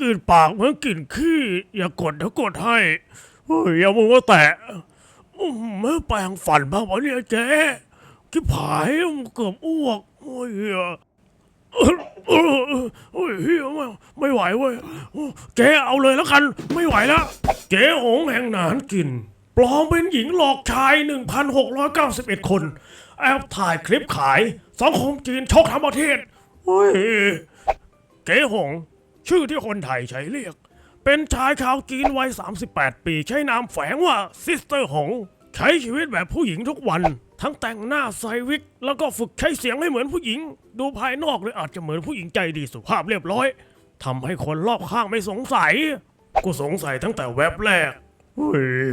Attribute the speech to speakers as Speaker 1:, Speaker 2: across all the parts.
Speaker 1: กินปากเหมือนกินขี้ อย่ากดเดี๋ยวกดให้เฮ้ยอย่ามึงว่าแตะอื้อหือไม่แปรงฟันบ้างวะเนี่ยเจ๊ที่ผายเกือบอ้วกโอ้ยเหี้ยเออเออเออโอ้ยเฮียไม่ไม่ไหวเว้ยเจ๊เอาเลยแล้วกัน ไม่ไหวแล้ว เจ๊หงแห่งหนานกิน ปลอมเป็นหญิงหลอกชาย 1,691 คน แอบถ่ายคลิปขาย สังคมจีนชกทั้งประเทศเฮ้ยเจ๊หง ชื่อที่คนไทยใช้เรียก เป็นชายชาวจีนวัย 38 ปีใช้นามแฝงว่าซิสเตอร์หง ใช้ชีวิตแบบผู้หญิงทุกวัน ทั้งแต่งหน้าใส่วิก แล้วก็ฝึกใช้เสียงให้เหมือนผู้หญิง ดูภายนอกเลยอาจจะเหมือนผู้หญิงใจดีสุภาพเรียบร้อยทำให้คนรอบข้างไม่สงสัย กูสงสัยตั้งแต่แว็บแรกเฮ้ย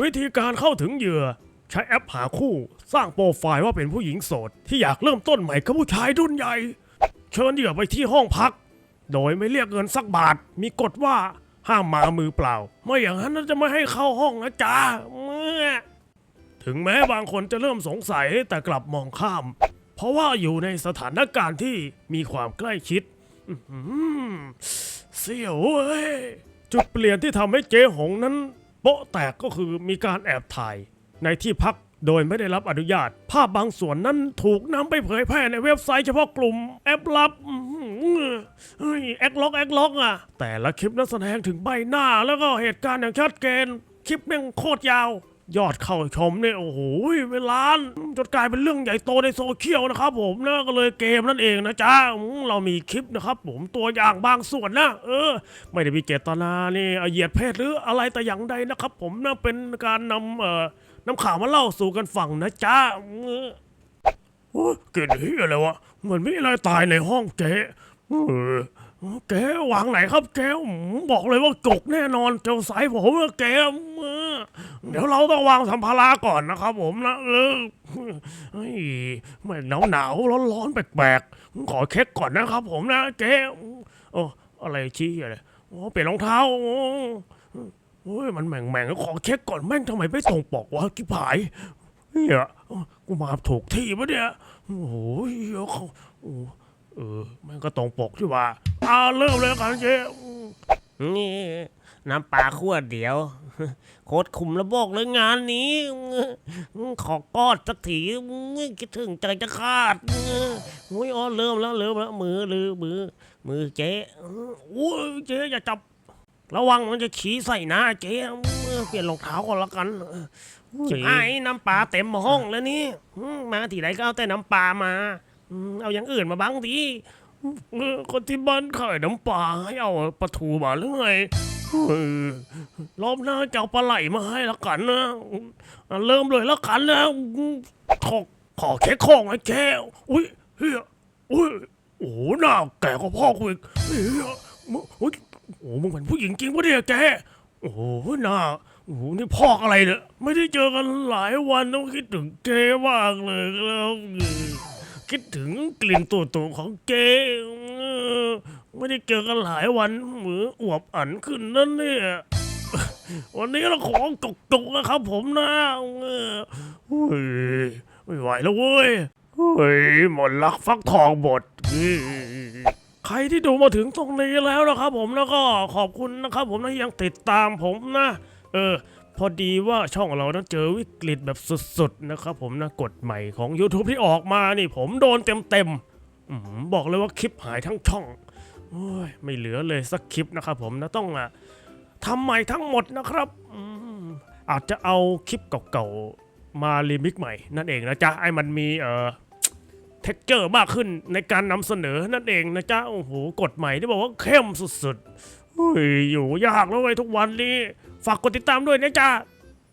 Speaker 1: วิธีการเข้าถึงเหยื่อ ใช้แอปหาคู่ สร้างโปรไฟล์ว่าเป็นผู้หญิงโสด ที่อยากเริ่มต้นใหม่กับผู้ชายรุ่นใหญ่ เชิญเหยื่อไปที่ห้องพัก โดยไม่เรียกเงินสักบาท มีกฎว่าห้ามมามือเปล่า ไม่อย่างนั้นจะไม่ให้เข้าห้องนะจ๊ะเมื่อถึงแม้บางคนจะเริ่มสงสัยแต่กลับมองข้าม เพราะว่าอยู่ในสถานการณ์ที่มีความใกล้ชิดเสียวเว้ยจุดเปลี่ยนที่ทำให้เจ๊หงนั้นโป๊ะแตกก็คือมีการแอบถ่าย ในที่พักโดยไม่ได้รับอนุญาต ภาพบางส่วนนั้นถูกนำไปเผยแพร่ในเว็บไซต์เฉพาะกลุ่มแอปลับ เฮ้ยแอคล็อกแอคล็อกอะ แต่ละคลิปนั้นแสดงถึงใบหน้าแล้วก็เหตุการณ์อย่างชัดเจนคลิปแม่งโคตรยาว ยอดเข้าชมเนี่ยโอ้โหเป็นล้านจนกลายเป็นเรื่องใหญ่โตในโซเชียลนะครับผมนะก็เลยเกมนั่นเองนะจ๊ะเรามีคลิปนะครับ ผมตัวอย่างบางส่วนนะเออ ไม่ได้มีเจตนานี่เอาเหยียดเพศหรืออะไรแต่อย่างใดนะครับ ผมนะเป็นการนำเอ่อนำข่าวมาเล่าสู่กันฟังนะจ๊ะอืมโอ้เกิดเฮียอะไรวะเหมือนมีอะไรตายในห้องเจ๊ แกวางไหนครับแกบอกเลยว่าจกแน่นอนเจ้าสายผมแกเดี๋ยวเราต้องวางสัมภาระก่อนนะครับ ผมนะเออเฮ้ยไม่หนาวหนาวร้อนร้อนๆแปลกๆขอเช็คก่อนนะครับ ผมนะเจ๊โอ้อะไรชี้อะไรโอ้เปลี่ยนรองเท้าโอ้ยมันแหม่งแหม่งขอเช็คก่อนแม่งทำไมไม่ตรงปกวะกิ๊บหายเฮียกูมาถูกที่ปะเนี่ยโอ้โหเหี้ยเขาโอ้ เออแม่งก็ตรงปกที่ว่าอ่าเริ่มเลยกันเจ๊
Speaker 2: นี่ น้ำปลาขวดเดียว โคตรคุมระบอกเลยงานนี้ ขอกอดสักทีคิดถึงใจจะขาดโอ้ยอ๋อเริ่มแล้วเริ่มแล้ว มือลือมือ มือเจ๊
Speaker 1: โอ้ยเจ๊อย่าจับ
Speaker 2: ระวังมันจะฉี่ใส่หน้าเจ๊เปลี่ยนรองเท้าก่อนละกัน
Speaker 1: เจ๊
Speaker 2: ไอ้น้ำปลาเต็มห้องแล้วนี่อืมมาที่ไหนก็เอาแต่น้ำปลามา อืมเอาอย่างอื่นมาบ้างดิ
Speaker 1: เออคนที่บ้านขายน้ำปลาให้เอาปลาทูมาหรือไงเออรอบหน้าจะเอาปลาไหลมาให้ละกันนะอะเริ่มเลยละกันนะขอขอแค่ของไอ้แก้วอุ้ยเฮียอุ้ยโอ้โหหน้าแก่กว่าพ่อกูอีกเฮียมึงอุ้ยโอ้โหมึงเป็นผู้หญิงจริงปะเนี่ยแกโอ้โหหน้าโอ้โหนี่พอกอะไรเนี่ยไม่ได้เจอกันหลายวันต้องคิดถึงแกมากเลยแล้ว คิดถึงกลิ่นตัวตๆของเจไม่ได้เจอกันหลายวันเหมืออวบอันขึ้นนั่นเนี่ยวันนี้เราของตกๆนะครับผมนะเฮ้ยไม่ไหวแล้วเว้ยเฮ้ยหมดรักฟักทองหมดใครที่ดูมาถึงตรงนี้แล้วนะครับผมแล้วก็ขอบคุณนะครับผมนะยังติดตามผมนะ เออ พอดีว่าช่องเรานั้นเจอวิกฤตแบบสุดๆนะครับผมนะกฎใหม่ของ YouTube ที่ออกมานี่ผมโดนเต็มๆบอกเลยว่าคลิปหายทั้งช่องอยไม่เหลือเลยสักคลิปนะครับผมนะต้องอะทำใหม่ทั้งหมดนะครับออาจจะเอาคลิปเก่าๆมารีมิกใหม่ นั่นเองนะจ๊ะไอ้มันมีเอ่อเท็กเจอร์มากขึ้นในการนำเสนอนั่นเองนะจ๊ะโอ้โหกฎใหม่ที่บอกว่าเข้มสุดๆอยู่ยากแล้วเว้ทุกวันนี้ ฝากกดติดตามด้วยนะจ๊ะ